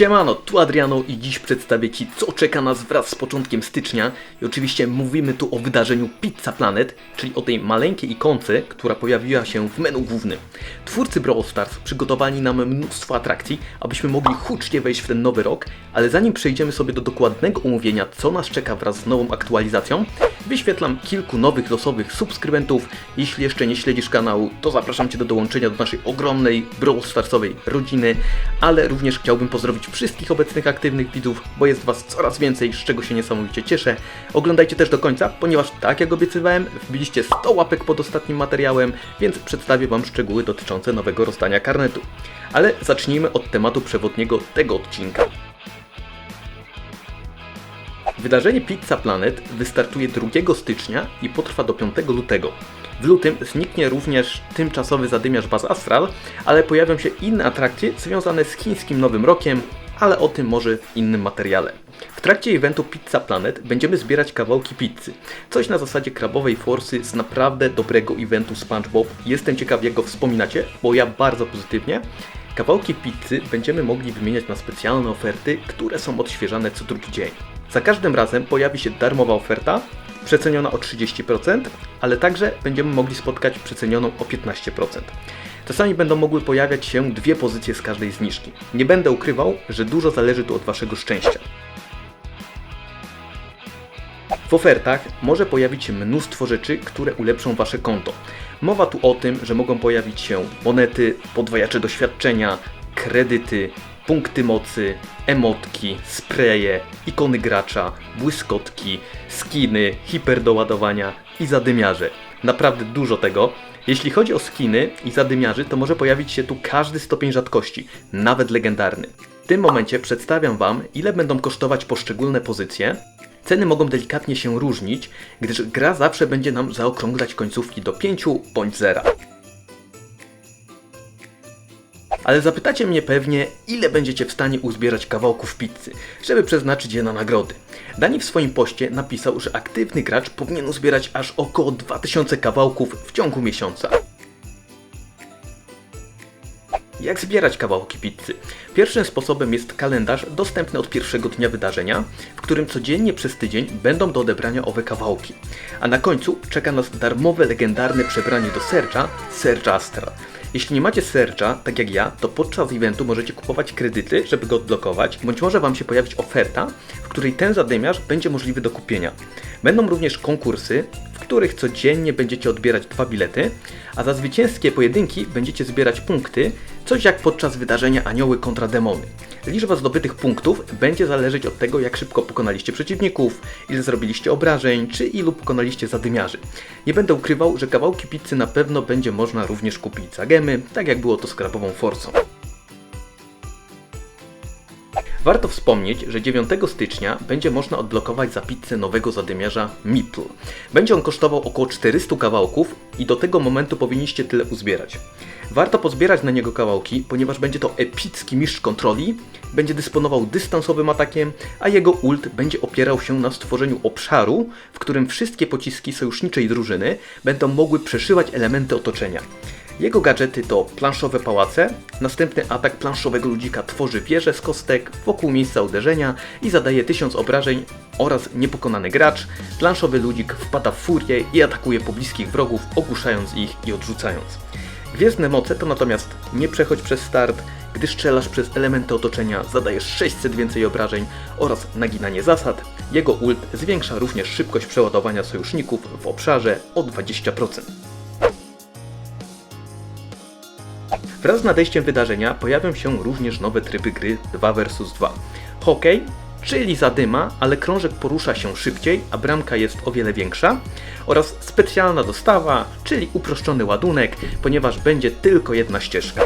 Siemano, tu Adriano i dziś przedstawię Ci co czeka nas wraz z początkiem stycznia i oczywiście mówimy tu o wydarzeniu Pizza Planet, czyli o tej maleńkiej ikonce, która pojawiła się w menu głównym. Twórcy Brawl Stars przygotowali nam mnóstwo atrakcji, abyśmy mogli hucznie wejść w ten nowy rok, ale zanim przejdziemy sobie do dokładnego omówienia co nas czeka wraz z nową aktualizacją, wyświetlam kilku nowych losowych subskrybentów. Jeśli jeszcze nie śledzisz kanału, to zapraszam Cię do dołączenia do naszej ogromnej Brawl Starsowej rodziny, ale również chciałbym pozdrowić wszystkich obecnych aktywnych widzów, bo jest Was coraz więcej, z czego się niesamowicie cieszę. Oglądajcie też do końca, ponieważ tak jak obiecywałem, wbiliście 100 łapek pod ostatnim materiałem, więc przedstawię Wam szczegóły dotyczące nowego rozdania karnetu. Ale zacznijmy od tematu przewodniego tego odcinka. Wydarzenie Pizza Planet wystartuje 2 stycznia i potrwa do 5 lutego. W lutym zniknie również tymczasowy zadymiarz Baz Astral, ale pojawią się inne atrakcje związane z chińskim Nowym Rokiem, ale o tym może w innym materiale. W trakcie eventu Pizza Planet będziemy zbierać kawałki pizzy. Coś na zasadzie krabowej forsy z naprawdę dobrego eventu SpongeBob. Jestem ciekaw jak go wspominacie, bo ja bardzo pozytywnie. Kawałki pizzy będziemy mogli wymieniać na specjalne oferty, które są odświeżane co drugi dzień. Za każdym razem pojawi się darmowa oferta, przeceniona o 30%, ale także będziemy mogli spotkać przecenioną o 15%. Czasami będą mogły pojawiać się dwie pozycje z każdej zniżki. Nie będę ukrywał, że dużo zależy tu od Waszego szczęścia. W ofertach może pojawić się mnóstwo rzeczy, które ulepszą Wasze konto. Mowa tu o tym, że mogą pojawić się monety, podwajacze doświadczenia, kredyty, punkty mocy, emotki, spreje, ikony gracza, błyskotki, skiny, hiperdoładowania i zadymiarze. Naprawdę dużo tego. Jeśli chodzi o skiny i zadymiarzy, to może pojawić się tu każdy stopień rzadkości, nawet legendarny. W tym momencie przedstawiam Wam, ile będą kosztować poszczególne pozycje. Ceny mogą delikatnie się różnić, gdyż gra zawsze będzie nam zaokrąglać końcówki do 5 bądź 0. Ale zapytacie mnie pewnie, ile będziecie w stanie uzbierać kawałków pizzy, żeby przeznaczyć je na nagrody. Dani w swoim poście napisał, że aktywny gracz powinien uzbierać aż około 2000 kawałków w ciągu miesiąca. Jak zbierać kawałki pizzy? Pierwszym sposobem jest kalendarz dostępny od pierwszego dnia wydarzenia, w którym codziennie przez tydzień będą do odebrania owe kawałki. A na końcu czeka nas darmowe legendarne przebranie do Serge'a, Serge Astra. Jeśli nie macie Serge'a, tak jak ja, to podczas eventu możecie kupować kredyty, żeby go odblokować, bądź może Wam się pojawić oferta, w której ten zadymiarz będzie możliwy do kupienia. Będą również konkursy, których codziennie będziecie odbierać dwa bilety, a za zwycięskie pojedynki będziecie zbierać punkty, coś jak podczas wydarzenia Anioły kontra Demony. Liczba zdobytych punktów będzie zależeć od tego, jak szybko pokonaliście przeciwników, ile zrobiliście obrażeń, czy ilu pokonaliście zadymiarzy. Nie będę ukrywał, że kawałki pizzy na pewno będzie można również kupić za gemy, tak jak było to z krabową forsą. Warto wspomnieć, że 9 stycznia będzie można odblokować za pizzę nowego zadymiarza Meeple. Będzie on kosztował około 400 kawałków i do tego momentu powinniście tyle uzbierać. Warto pozbierać na niego kawałki, ponieważ będzie to epicki mistrz kontroli, będzie dysponował dystansowym atakiem, a jego ult będzie opierał się na stworzeniu obszaru, w którym wszystkie pociski sojuszniczej drużyny będą mogły przeszywać elementy otoczenia. Jego gadżety to planszowe pałace, następny atak planszowego ludzika tworzy wieżę z kostek wokół miejsca uderzenia i zadaje 1000 obrażeń oraz niepokonany gracz, planszowy ludzik wpada w furię i atakuje pobliskich wrogów, ogłuszając ich i odrzucając. Gwiezdne moce to natomiast nie przechodź przez start, gdy strzelasz przez elementy otoczenia zadajesz 600 więcej obrażeń oraz naginanie zasad. Jego ult zwiększa również szybkość przeładowania sojuszników w obszarze o 20%. Wraz z nadejściem wydarzenia pojawią się również nowe tryby gry 2 vs 2. Hokej, czyli zadyma, ale krążek porusza się szybciej, a bramka jest o wiele większa, oraz specjalna dostawa, czyli uproszczony ładunek, ponieważ będzie tylko jedna ścieżka.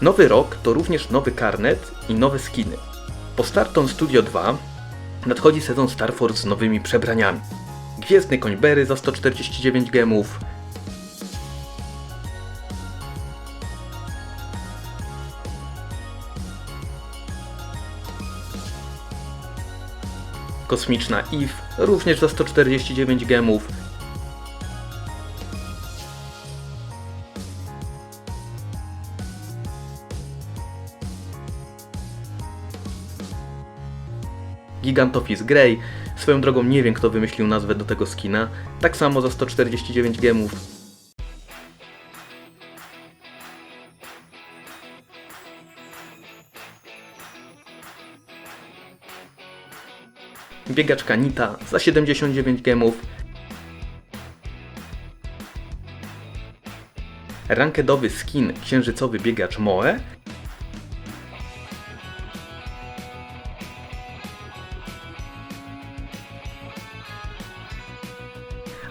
Nowy rok to również nowy karnet i nowe skiny. Po Starton Studio 2 nadchodzi sezon Star Force z nowymi przebraniami. Gwiezdny koń Berry za 149 gemów, kosmiczna IF, również za 149 gemów. Gigantofis Grey, swoją drogą nie wiem kto wymyślił nazwę do tego skina, tak samo za 149 gemów Biegaczka Nita za 79 gemów. Rankedowy skin księżycowy biegacz Moe.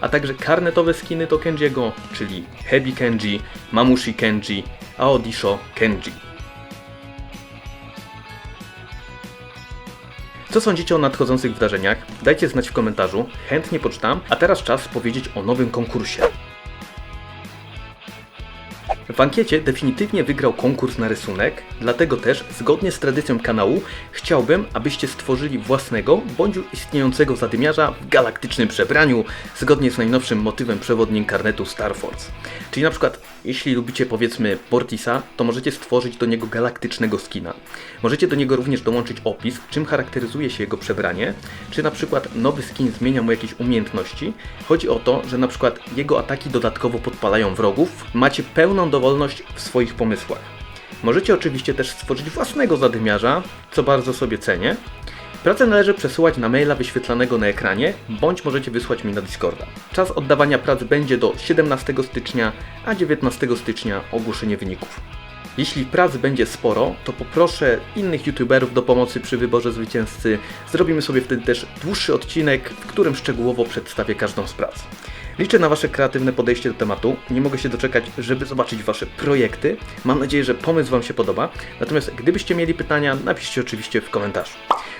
A także karnetowe skiny to Kenjiego, czyli Heavy Kenji, Mamushi Kenji, Aodisho Kenji. Co sądzicie o nadchodzących wydarzeniach? Dajcie znać w komentarzu, chętnie poczytam, a teraz czas powiedzieć o nowym konkursie. W ankiecie definitywnie wygrał konkurs na rysunek, dlatego też, zgodnie z tradycją kanału, chciałbym, abyście stworzyli własnego bądź istniejącego zadymiarza w galaktycznym przebraniu, zgodnie z najnowszym motywem przewodnim karnetu Star Force. Czyli na przykład, jeśli lubicie powiedzmy Mortisa, to możecie stworzyć do niego galaktycznego skina. Możecie do niego również dołączyć opis, czym charakteryzuje się jego przebranie, czy na przykład nowy skin zmienia mu jakieś umiejętności. Chodzi o to, że na przykład jego ataki dodatkowo podpalają wrogów, macie pełną dowolność w swoich pomysłach. Możecie oczywiście też stworzyć własnego zadymiarza, co bardzo sobie cenię. Pracę należy przesyłać na maila wyświetlanego na ekranie, bądź możecie wysłać mi na Discorda. Czas oddawania prac będzie do 17 stycznia, a 19 stycznia ogłoszenie wyników. Jeśli prac będzie sporo, to poproszę innych youtuberów do pomocy przy wyborze zwycięzcy. Zrobimy sobie wtedy też dłuższy odcinek, w którym szczegółowo przedstawię każdą z prac. Liczę na Wasze kreatywne podejście do tematu. Nie mogę się doczekać, żeby zobaczyć Wasze projekty. Mam nadzieję, że pomysł Wam się podoba. Natomiast gdybyście mieli pytania, napiszcie oczywiście w komentarzu.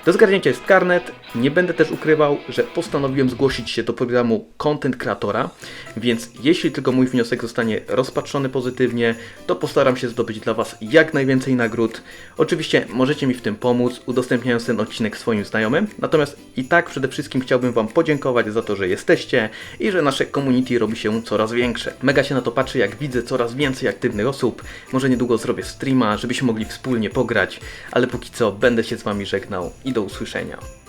Do zgarnięcia jest karnet. Nie będę też ukrywał, że postanowiłem zgłosić się do programu Content Creatora, więc jeśli tylko mój wniosek zostanie rozpatrzony pozytywnie, to postaram się zdobyć dla Was jak najwięcej nagród. Oczywiście możecie mi w tym pomóc, udostępniając ten odcinek swoim znajomym. Natomiast i tak przede wszystkim chciałbym Wam podziękować za to, że jesteście i że nasze community robi się coraz większe. Mega się na to patrzę, jak widzę coraz więcej aktywnych osób. Może niedługo zrobię streama, żebyśmy mogli wspólnie pograć, ale póki co będę się z Wami żegnał do usłyszenia.